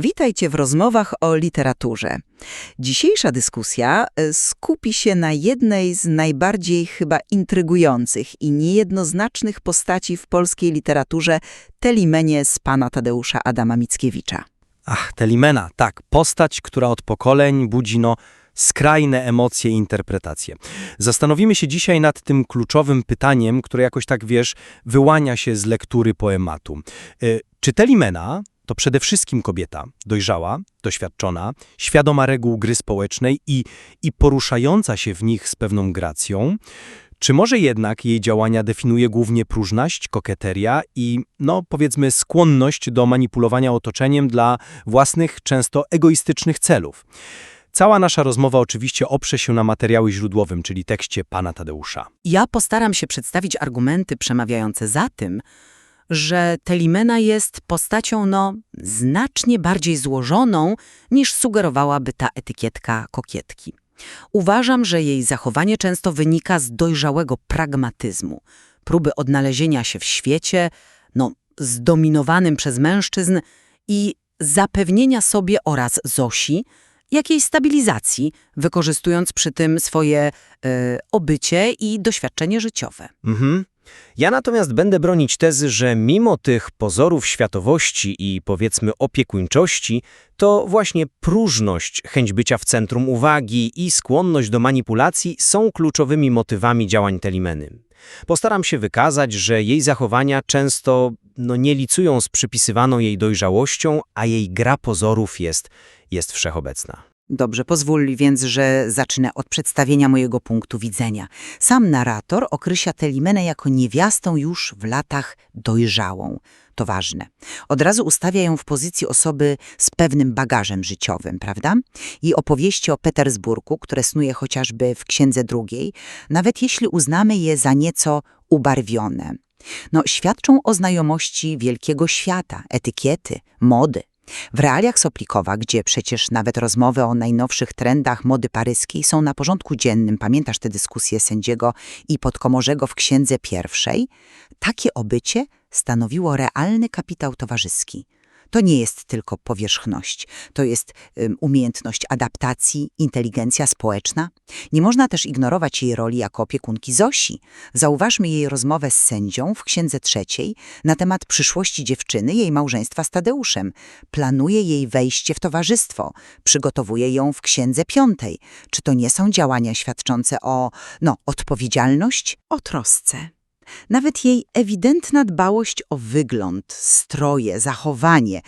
Witajcie w rozmowach o literaturze. Dzisiejsza dyskusja e, skupi się na jednej z najbardziej chyba intrygujących i niejednoznacznych postaci w polskiej literaturze Telimenie z pana Tadeusza Adama Mickiewicza. Ach, Telimena, tak, postać, która od pokoleń budzi no skrajne emocje i interpretacje. Zastanowimy się dzisiaj nad tym kluczowym pytaniem, które jakoś tak, wiesz, wyłania się z lektury poematu. Y, czy Telimena to przede wszystkim kobieta, dojrzała, doświadczona, świadoma reguł gry społecznej i, i poruszająca się w nich z pewną gracją, czy może jednak jej działania definiuje głównie próżność, koketeria i, no powiedzmy, skłonność do manipulowania otoczeniem dla własnych, często egoistycznych celów? Cała nasza rozmowa oczywiście oprze się na materiału źródłowym, czyli tekście pana Tadeusza. Ja postaram się przedstawić argumenty przemawiające za tym, że Telimena jest postacią no, znacznie bardziej złożoną niż sugerowałaby ta etykietka kokietki. Uważam, że jej zachowanie często wynika z dojrzałego pragmatyzmu, próby odnalezienia się w świecie, no, zdominowanym przez mężczyzn i zapewnienia sobie oraz Zosi jakiejś stabilizacji, wykorzystując przy tym swoje y, obycie i doświadczenie życiowe. Mhm. Ja natomiast będę bronić tezy, że mimo tych pozorów światowości i powiedzmy opiekuńczości, to właśnie próżność, chęć bycia w centrum uwagi i skłonność do manipulacji są kluczowymi motywami działań Telimeny. Postaram się wykazać, że jej zachowania często no, nie licują z przypisywaną jej dojrzałością, a jej gra pozorów jest, jest wszechobecna. Dobrze, pozwól więc, że zacznę od przedstawienia mojego punktu widzenia. Sam narrator określa Telimenę jako niewiastą już w latach dojrzałą. To ważne. Od razu ustawia ją w pozycji osoby z pewnym bagażem życiowym, prawda? I opowieści o Petersburgu, które snuje chociażby w Księdze drugiej, nawet jeśli uznamy je za nieco ubarwione, no, świadczą o znajomości wielkiego świata, etykiety, mody, w realiach Soplikowa, gdzie przecież nawet rozmowy o najnowszych trendach mody paryskiej są na porządku dziennym, pamiętasz te dyskusje sędziego i podkomorzego w księdze pierwszej, takie obycie stanowiło realny kapitał towarzyski – to nie jest tylko powierzchność, to jest um, umiejętność adaptacji, inteligencja społeczna. Nie można też ignorować jej roli jako opiekunki Zosi. Zauważmy jej rozmowę z sędzią w Księdze Trzeciej na temat przyszłości dziewczyny, jej małżeństwa z Tadeuszem. Planuje jej wejście w towarzystwo, przygotowuje ją w Księdze Piątej. Czy to nie są działania świadczące o, no, odpowiedzialność? O trosce. Nawet jej ewidentna dbałość o wygląd, stroje, zachowanie,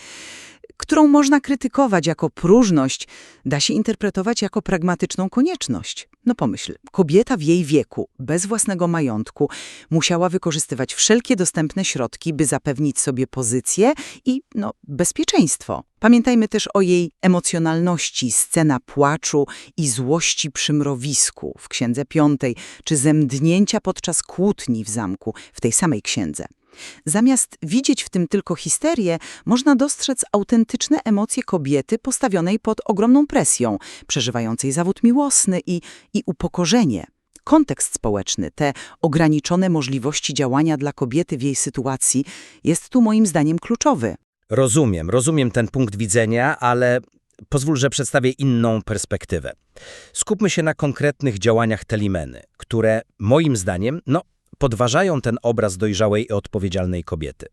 którą można krytykować jako próżność, da się interpretować jako pragmatyczną konieczność. No pomyśl, kobieta w jej wieku, bez własnego majątku, musiała wykorzystywać wszelkie dostępne środki, by zapewnić sobie pozycję i no, bezpieczeństwo. Pamiętajmy też o jej emocjonalności, scena płaczu i złości przy mrowisku w Księdze Piątej, czy zemdnięcia podczas kłótni w zamku w tej samej księdze. Zamiast widzieć w tym tylko histerię, można dostrzec autentyczne emocje kobiety postawionej pod ogromną presją, przeżywającej zawód miłosny i, i upokorzenie. Kontekst społeczny, te ograniczone możliwości działania dla kobiety w jej sytuacji jest tu moim zdaniem kluczowy. Rozumiem, rozumiem ten punkt widzenia, ale pozwól, że przedstawię inną perspektywę. Skupmy się na konkretnych działaniach Telimeny, które moim zdaniem, no, podważają ten obraz dojrzałej i odpowiedzialnej kobiety.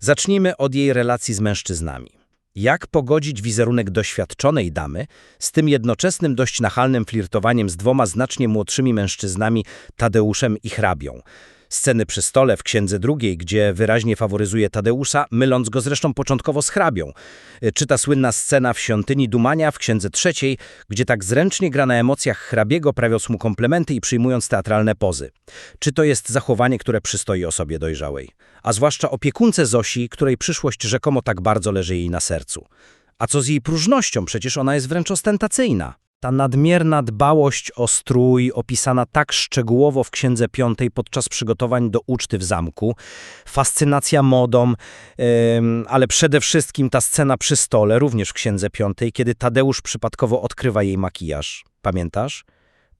Zacznijmy od jej relacji z mężczyznami. Jak pogodzić wizerunek doświadczonej damy z tym jednoczesnym dość nachalnym flirtowaniem z dwoma znacznie młodszymi mężczyznami, Tadeuszem i hrabią? Sceny przy stole w Księdze drugiej, gdzie wyraźnie faworyzuje Tadeusza, myląc go zresztą początkowo z hrabią. Czy ta słynna scena w Świątyni Dumania w Księdze trzeciej, gdzie tak zręcznie gra na emocjach hrabiego, prawiąc mu komplementy i przyjmując teatralne pozy. Czy to jest zachowanie, które przystoi osobie dojrzałej? A zwłaszcza opiekunce Zosi, której przyszłość rzekomo tak bardzo leży jej na sercu. A co z jej próżnością? Przecież ona jest wręcz ostentacyjna. Ta nadmierna dbałość o strój, opisana tak szczegółowo w Księdze Piątej podczas przygotowań do uczty w zamku, fascynacja modą, yy, ale przede wszystkim ta scena przy stole, również w Księdze Piątej, kiedy Tadeusz przypadkowo odkrywa jej makijaż. Pamiętasz?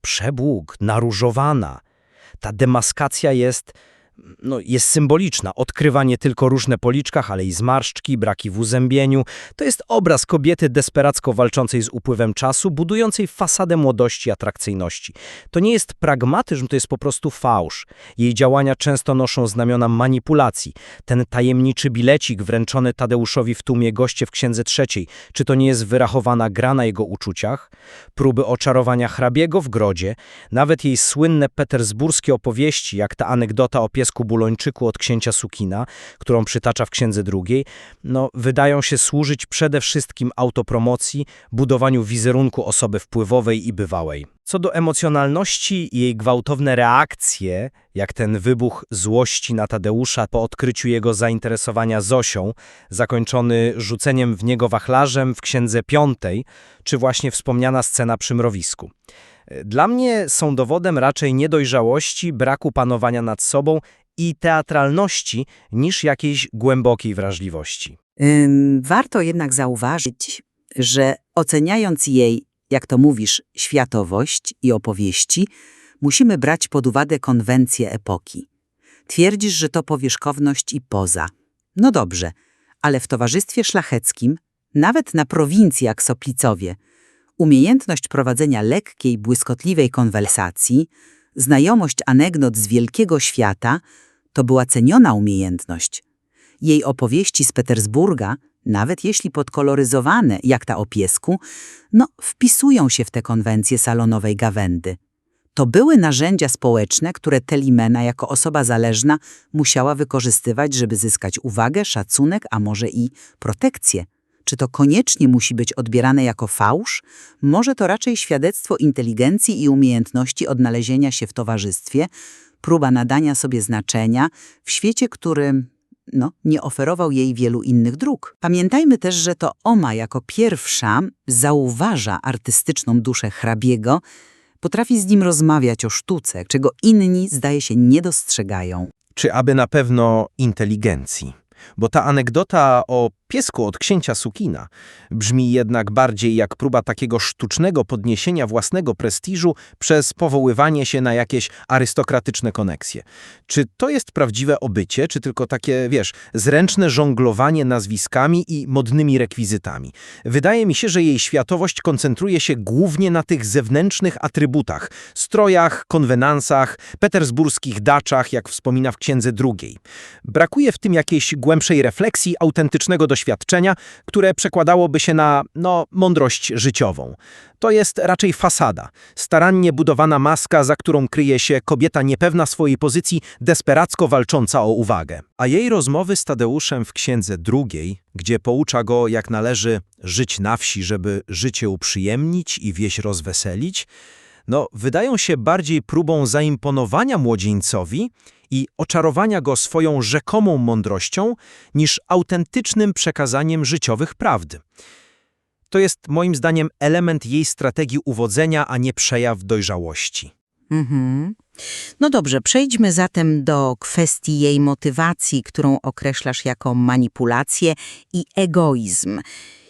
Przebług, naróżowana. Ta demaskacja jest no, jest symboliczna. Odkrywa nie tylko róż na policzkach, ale i zmarszczki, braki w uzębieniu. To jest obraz kobiety desperacko walczącej z upływem czasu, budującej fasadę młodości i atrakcyjności. To nie jest pragmatyzm, to jest po prostu fałsz. Jej działania często noszą znamiona manipulacji. Ten tajemniczy bilecik wręczony Tadeuszowi w tłumie goście w Księdze Trzeciej, czy to nie jest wyrachowana gra na jego uczuciach? Próby oczarowania hrabiego w grodzie, nawet jej słynne petersburskie opowieści, jak ta anegdota o piesku bulończyku od księcia Sukina, którą przytacza w Księdze Drugiej, no, wydają się służyć przede wszystkim autopromocji, budowaniu wizerunku osoby wpływowej i bywałej. Co do emocjonalności jej gwałtowne reakcje, jak ten wybuch złości na Tadeusza po odkryciu jego zainteresowania Zosią, zakończony rzuceniem w niego wachlarzem w Księdze Piątej, czy właśnie wspomniana scena przy mrowisku. Dla mnie są dowodem raczej niedojrzałości, braku panowania nad sobą i teatralności niż jakiejś głębokiej wrażliwości. Ym, warto jednak zauważyć, że oceniając jej, jak to mówisz, światowość i opowieści, musimy brać pod uwagę konwencje epoki. Twierdzisz, że to powierzchowność i poza. No dobrze, ale w towarzystwie szlacheckim, nawet na prowincji jak Soplicowie, umiejętność prowadzenia lekkiej, błyskotliwej konwersacji, znajomość anegdot z wielkiego świata to była ceniona umiejętność. Jej opowieści z Petersburga, nawet jeśli podkoloryzowane, jak ta o piesku, no, wpisują się w te konwencje salonowej gawędy. To były narzędzia społeczne, które Telimena jako osoba zależna musiała wykorzystywać, żeby zyskać uwagę, szacunek, a może i protekcję. Czy to koniecznie musi być odbierane jako fałsz? Może to raczej świadectwo inteligencji i umiejętności odnalezienia się w towarzystwie, próba nadania sobie znaczenia w świecie, który no, nie oferował jej wielu innych dróg. Pamiętajmy też, że to Oma jako pierwsza zauważa artystyczną duszę hrabiego, potrafi z nim rozmawiać o sztuce, czego inni, zdaje się, nie dostrzegają. Czy aby na pewno inteligencji? Bo ta anegdota o piesku od księcia Sukina brzmi jednak bardziej jak próba takiego sztucznego podniesienia własnego prestiżu przez powoływanie się na jakieś arystokratyczne koneksje. Czy to jest prawdziwe obycie, czy tylko takie, wiesz, zręczne żonglowanie nazwiskami i modnymi rekwizytami? Wydaje mi się, że jej światowość koncentruje się głównie na tych zewnętrznych atrybutach, strojach, konwenansach, petersburskich daczach, jak wspomina w księdze drugiej. Brakuje w tym jakiejś głębszej refleksji, autentycznego doświadczenia, które przekładałoby się na, no, mądrość życiową. To jest raczej fasada, starannie budowana maska, za którą kryje się kobieta niepewna swojej pozycji, desperacko walcząca o uwagę. A jej rozmowy z Tadeuszem w księdze drugiej, gdzie poucza go, jak należy żyć na wsi, żeby życie uprzyjemnić i wieś rozweselić, no, wydają się bardziej próbą zaimponowania młodzieńcowi i oczarowania go swoją rzekomą mądrością niż autentycznym przekazaniem życiowych prawd. To jest moim zdaniem element jej strategii uwodzenia, a nie przejaw dojrzałości. Mhm. No dobrze, przejdźmy zatem do kwestii jej motywacji, którą określasz jako manipulację i egoizm.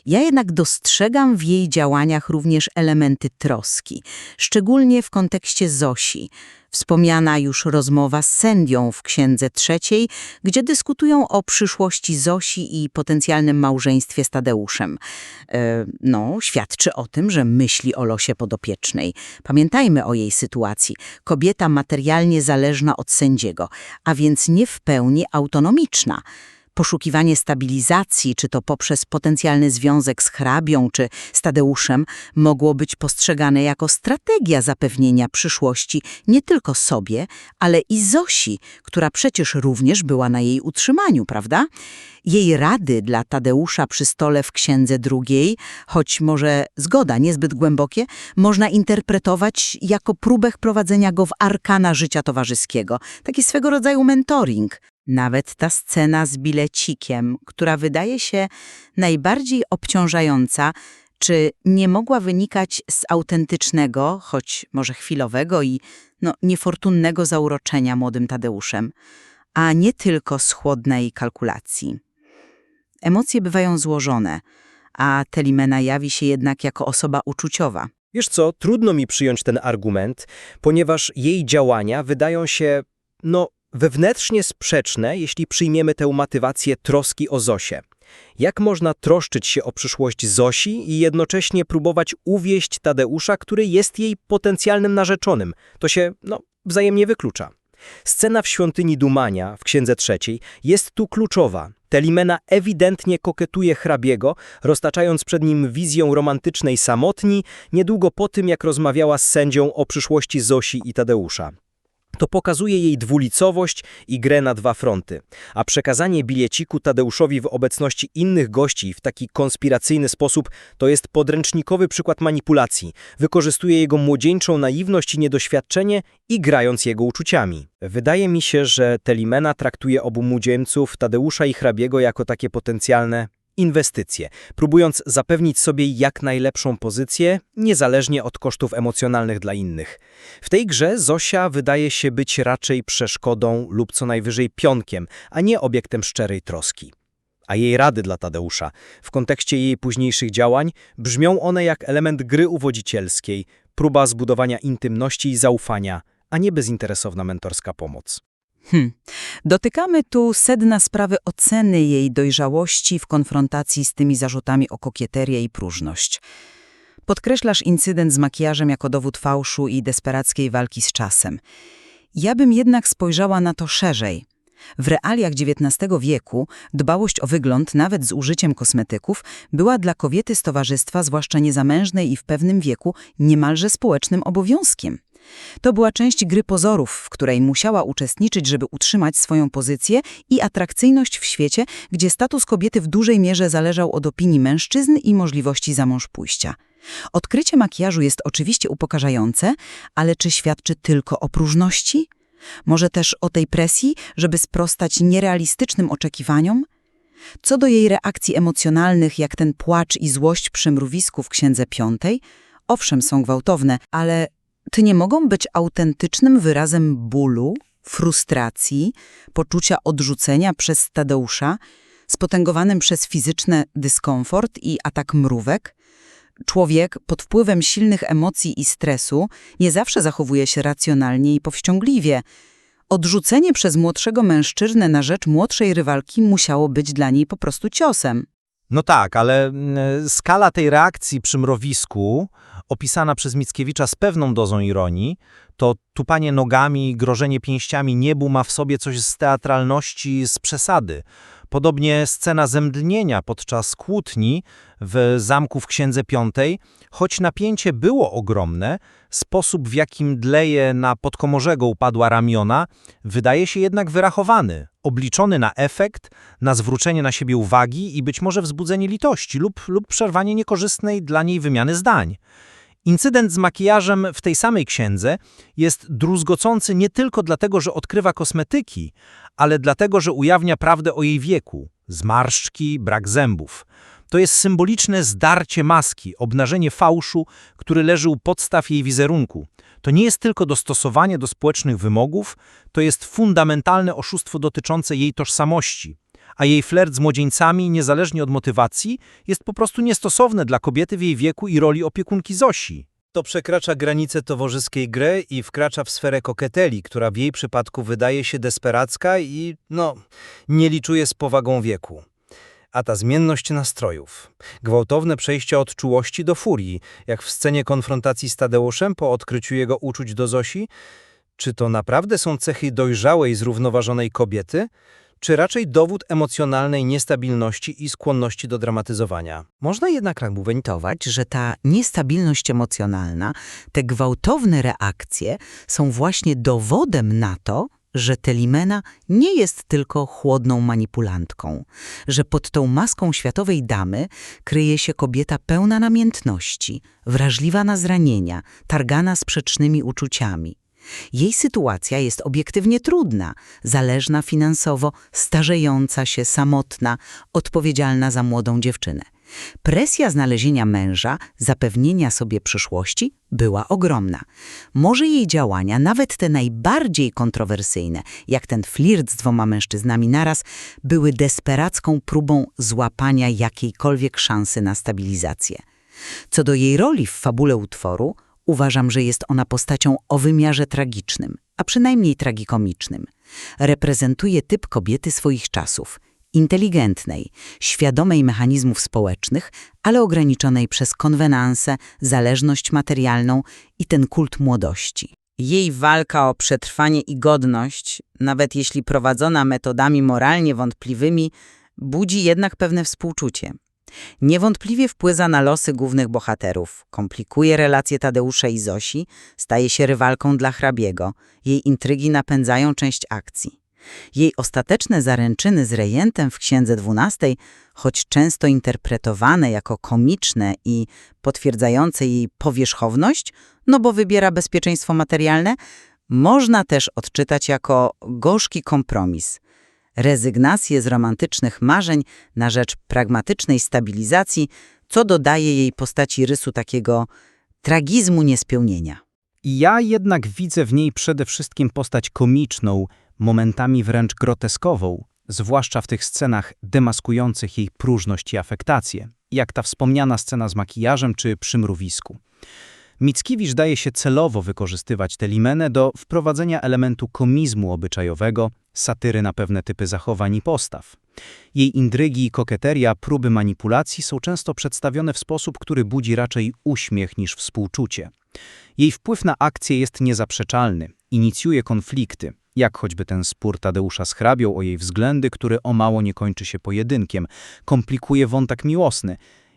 Ja jednak dostrzegam w jej działaniach również elementy troski, szczególnie w kontekście Zosi. Wspomniana już rozmowa z sędzią w Księdze Trzeciej, gdzie dyskutują o przyszłości Zosi i potencjalnym małżeństwie z Tadeuszem. E, no, świadczy o tym, że myśli o losie podopiecznej. Pamiętajmy o jej sytuacji. Kobieta materialnie zależna od sędziego, a więc nie w pełni autonomiczna. Poszukiwanie stabilizacji, czy to poprzez potencjalny związek z hrabią, czy z Tadeuszem, mogło być postrzegane jako strategia zapewnienia przyszłości nie tylko sobie, ale i Zosi, która przecież również była na jej utrzymaniu, prawda? Jej rady dla Tadeusza przy stole w księdze drugiej, choć może zgoda niezbyt głębokie, można interpretować jako próbę prowadzenia go w arkana życia towarzyskiego. Taki swego rodzaju mentoring. Nawet ta scena z bilecikiem, która wydaje się najbardziej obciążająca, czy nie mogła wynikać z autentycznego, choć może chwilowego i no, niefortunnego zauroczenia młodym Tadeuszem, a nie tylko z chłodnej kalkulacji. Emocje bywają złożone, a Telimena jawi się jednak jako osoba uczuciowa. Wiesz co, trudno mi przyjąć ten argument, ponieważ jej działania wydają się, no, wewnętrznie sprzeczne, jeśli przyjmiemy tę motywację troski o Zosię. Jak można troszczyć się o przyszłość Zosi i jednocześnie próbować uwieść Tadeusza, który jest jej potencjalnym narzeczonym? To się, no, wzajemnie wyklucza. Scena w świątyni Dumania w Księdze Trzeciej jest tu kluczowa. Telimena ewidentnie koketuje hrabiego, roztaczając przed nim wizję romantycznej samotni, niedługo po tym, jak rozmawiała z sędzią o przyszłości Zosi i Tadeusza. To pokazuje jej dwulicowość i grę na dwa fronty. A przekazanie bileciku Tadeuszowi w obecności innych gości w taki konspiracyjny sposób to jest podręcznikowy przykład manipulacji. Wykorzystuje jego młodzieńczą naiwność i niedoświadczenie i grając jego uczuciami. Wydaje mi się, że Telimena traktuje obu młodzieńców, Tadeusza i hrabiego, jako takie potencjalne inwestycje, próbując zapewnić sobie jak najlepszą pozycję, niezależnie od kosztów emocjonalnych dla innych. W tej grze Zosia wydaje się być raczej przeszkodą lub co najwyżej pionkiem, a nie obiektem szczerej troski. A jej rady dla Tadeusza, w kontekście jej późniejszych działań, brzmią one jak element gry uwodzicielskiej, próba zbudowania intymności i zaufania, a nie bezinteresowna mentorska pomoc. Hm. Dotykamy tu sedna sprawy oceny jej dojrzałości w konfrontacji z tymi zarzutami o kokieterię i próżność. Podkreślasz incydent z makijażem jako dowód fałszu i desperackiej walki z czasem. Ja bym jednak spojrzała na to szerzej. W realiach XIX wieku dbałość o wygląd, nawet z użyciem kosmetyków, była dla kobiety z towarzystwa, zwłaszcza niezamężnej i w pewnym wieku, niemalże społecznym obowiązkiem. To była część gry pozorów, w której musiała uczestniczyć, żeby utrzymać swoją pozycję i atrakcyjność w świecie, gdzie status kobiety w dużej mierze zależał od opinii mężczyzn i możliwości za mąż pójścia. Odkrycie makijażu jest oczywiście upokarzające, ale czy świadczy tylko o próżności? Może też o tej presji, żeby sprostać nierealistycznym oczekiwaniom? Co do jej reakcji emocjonalnych, jak ten płacz i złość przy mrówisku w Księdze Piątej, owszem, są gwałtowne, ale czy nie mogą być autentycznym wyrazem bólu, frustracji, poczucia odrzucenia przez Tadeusza, spotęgowanym przez fizyczny dyskomfort i atak mrówek? Człowiek pod wpływem silnych emocji i stresu nie zawsze zachowuje się racjonalnie i powściągliwie. Odrzucenie przez młodszego mężczyznę na rzecz młodszej rywalki musiało być dla niej po prostu ciosem. No tak, ale mm, skala tej reakcji przy mrowisku, opisana przez Mickiewicza z pewną dozą ironii, to tupanie nogami, grożenie pięściami niebu ma w sobie coś z teatralności, z przesady. Podobnie scena zemdlnienia podczas kłótni w zamku w Księdze Piątej, choć napięcie było ogromne, sposób w jakim dleje na podkomorzego upadła ramiona, wydaje się jednak wyrachowany, obliczony na efekt, na zwrócenie na siebie uwagi i być może wzbudzenie litości lub, lub przerwanie niekorzystnej dla niej wymiany zdań. Incydent z makijażem w tej samej księdze jest druzgocący nie tylko dlatego, że odkrywa kosmetyki, ale dlatego, że ujawnia prawdę o jej wieku, zmarszczki, brak zębów. To jest symboliczne zdarcie maski, obnażenie fałszu, który leży u podstaw jej wizerunku. To nie jest tylko dostosowanie do społecznych wymogów, to jest fundamentalne oszustwo dotyczące jej tożsamości. A jej flirt z młodzieńcami, niezależnie od motywacji, jest po prostu niestosowne dla kobiety w jej wieku i roli opiekunki Zosi. To przekracza granice towarzyskiej gry i wkracza w sferę koketeli, która w jej przypadku wydaje się desperacka i, no, nie liczuje z powagą wieku. A ta zmienność nastrojów, gwałtowne przejście od czułości do furii, jak w scenie konfrontacji z Tadeuszem po odkryciu jego uczuć do Zosi, czy to naprawdę są cechy dojrzałej, zrównoważonej kobiety, czy raczej dowód emocjonalnej niestabilności i skłonności do dramatyzowania? Można jednak argumentować, że ta niestabilność emocjonalna, te gwałtowne reakcje są właśnie dowodem na to, że Telimena nie jest tylko chłodną manipulantką, że pod tą maską światowej damy kryje się kobieta pełna namiętności, wrażliwa na zranienia, targana sprzecznymi uczuciami. Jej sytuacja jest obiektywnie trudna, zależna finansowo, starzejąca się, samotna, odpowiedzialna za młodą dziewczynę. Presja znalezienia męża, zapewnienia sobie przyszłości była ogromna. Może jej działania, nawet te najbardziej kontrowersyjne, jak ten flirt z dwoma mężczyznami naraz, były desperacką próbą złapania jakiejkolwiek szansy na stabilizację. Co do jej roli w fabule utworu, uważam, że jest ona postacią o wymiarze tragicznym. a przynajmniej tragikomicznym. Reprezentuje typ kobiety swoich czasów, inteligentnej, świadomej mechanizmów społecznych, ale ograniczonej przez konwenanse, zależność materialną i ten kult młodości. Jej walka o przetrwanie i godność, nawet jeśli prowadzona metodami moralnie wątpliwymi, budzi jednak pewne współczucie. Niewątpliwie wpływa na losy głównych bohaterów, komplikuje relacje Tadeusza i Zosi, staje się rywalką dla hrabiego, jej intrygi napędzają część akcji. Jej ostateczne zaręczyny z rejentem w Księdze XII, choć często interpretowane jako komiczne i potwierdzające jej powierzchowność, no bo wybiera bezpieczeństwo materialne, można też odczytać jako gorzki kompromis. Rezygnację z romantycznych marzeń na rzecz pragmatycznej stabilizacji, co dodaje jej postaci rysu takiego tragizmu niespełnienia. Ja jednak widzę w niej przede wszystkim postać komiczną, momentami wręcz groteskową, zwłaszcza w tych scenach demaskujących jej próżność i afektację, jak ta wspomniana scena z makijażem czy przy mrówisku. Mickiewicz daje się celowo wykorzystywać tę limenę do wprowadzenia elementu komizmu obyczajowego, satyry na pewne typy zachowań i postaw. Jej indrygi i koketeria, próby manipulacji są często przedstawione w sposób, który budzi raczej uśmiech niż współczucie. Jej wpływ na akcję jest niezaprzeczalny, inicjuje konflikty, jak choćby ten spór Tadeusza z hrabią o jej względy, który o mało nie kończy się pojedynkiem, komplikuje wątek miłosny.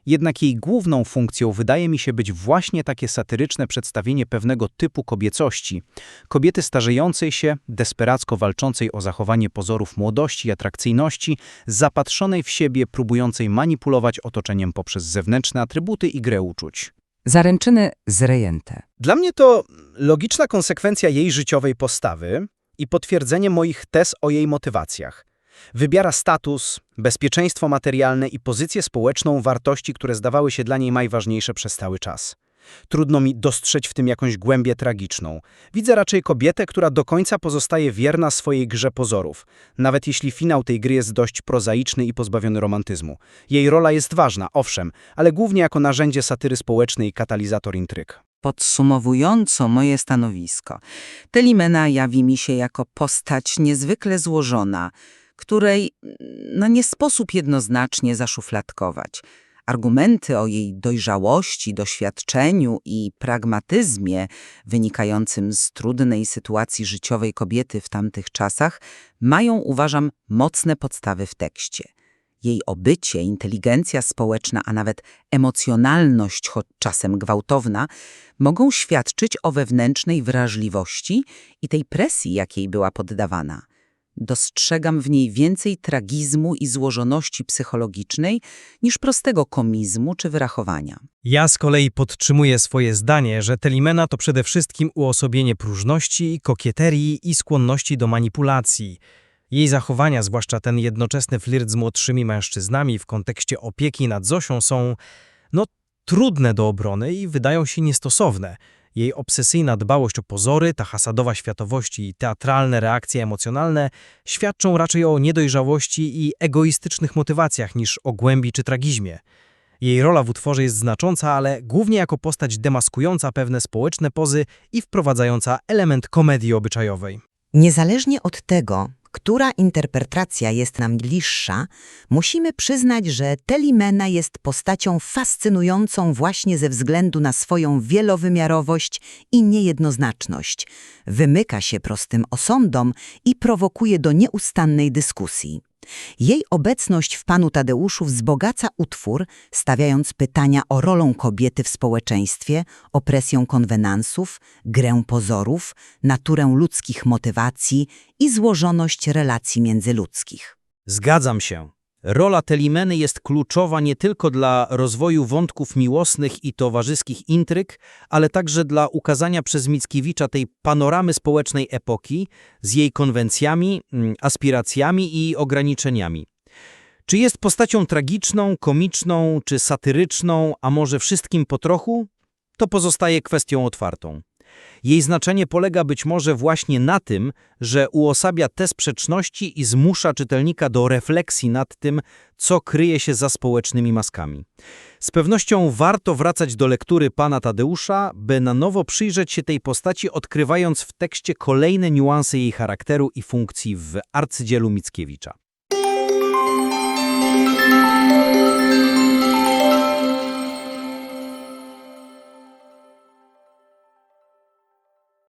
Jednak jej główną funkcją wydaje mi się być właśnie takie satyryczne przedstawienie pewnego typu kobiecości. Kobiety starzejącej się, desperacko walczącej o zachowanie pozorów młodości i atrakcyjności, zapatrzonej w siebie, próbującej manipulować otoczeniem poprzez zewnętrzne atrybuty i grę uczuć. Zaręczyny z rejente. Dla mnie to logiczna konsekwencja jej życiowej postawy i potwierdzenie moich tez o jej motywacjach. Wybiera status, bezpieczeństwo materialne i pozycję społeczną wartości, które zdawały się dla niej najważniejsze przez cały czas. Trudno mi dostrzec w tym jakąś głębię tragiczną. Widzę raczej kobietę, która do końca pozostaje wierna swojej grze pozorów, nawet jeśli finał tej gry jest dość prozaiczny i pozbawiony romantyzmu. Jej rola jest ważna, owszem, ale głównie jako narzędzie satyry społecznej i katalizator intryg. Podsumowująco moje stanowisko, Telimena jawi mi się jako postać niezwykle złożona, której no, nie sposób jednoznacznie zaszufladkować. Argumenty o jej dojrzałości, doświadczeniu i pragmatyzmie wynikającym z trudnej sytuacji życiowej kobiety w tamtych czasach mają, uważam, mocne podstawy w tekście. Jej obycie, inteligencja społeczna, a nawet emocjonalność, choć czasem gwałtowna, mogą świadczyć o wewnętrznej wrażliwości i tej presji, jakiej była poddawana. Dostrzegam w niej więcej tragizmu i złożoności psychologicznej niż prostego komizmu czy wyrachowania. Ja z kolei podtrzymuję swoje zdanie, że Telimena to przede wszystkim uosobienie próżności, kokieterii i skłonności do manipulacji. Jej zachowania, zwłaszcza ten jednoczesny flirt z młodszymi mężczyznami w kontekście opieki nad Zosią są, no, trudne do obrony i wydają się niestosowne. Jej obsesyjna dbałość o pozory, ta hasadowa światowość i teatralne reakcje emocjonalne świadczą raczej o niedojrzałości i egoistycznych motywacjach niż o głębi czy tragizmie. Jej rola w utworze jest znacząca, ale głównie jako postać demaskująca pewne społeczne pozy i wprowadzająca element komedii obyczajowej. Niezależnie od tego, która interpretacja jest nam bliższa, musimy przyznać, że Telimena jest postacią fascynującą właśnie ze względu na swoją wielowymiarowość i niejednoznaczność. Wymyka się prostym osądom i prowokuje do nieustannej dyskusji. Jej obecność w panu Tadeuszu wzbogaca utwór, stawiając pytania o rolę kobiety w społeczeństwie, opresję konwenansów, grę pozorów, naturę ludzkich motywacji i złożoność relacji międzyludzkich. Zgadzam się. Rola Telimeny jest kluczowa nie tylko dla rozwoju wątków miłosnych i towarzyskich intryg, ale także dla ukazania przez Mickiewicza tej panoramy społecznej epoki z jej konwencjami, mm, aspiracjami i ograniczeniami. Czy jest postacią tragiczną, komiczną czy satyryczną, a może wszystkim po trochu? To pozostaje kwestią otwartą. Jej znaczenie polega być może właśnie na tym, że uosabia te sprzeczności i zmusza czytelnika do refleksji nad tym, co kryje się za społecznymi maskami. Z pewnością warto wracać do lektury pana Tadeusza, by na nowo przyjrzeć się tej postaci, odkrywając w tekście kolejne niuanse jej charakteru i funkcji w arcydzielu Mickiewicza.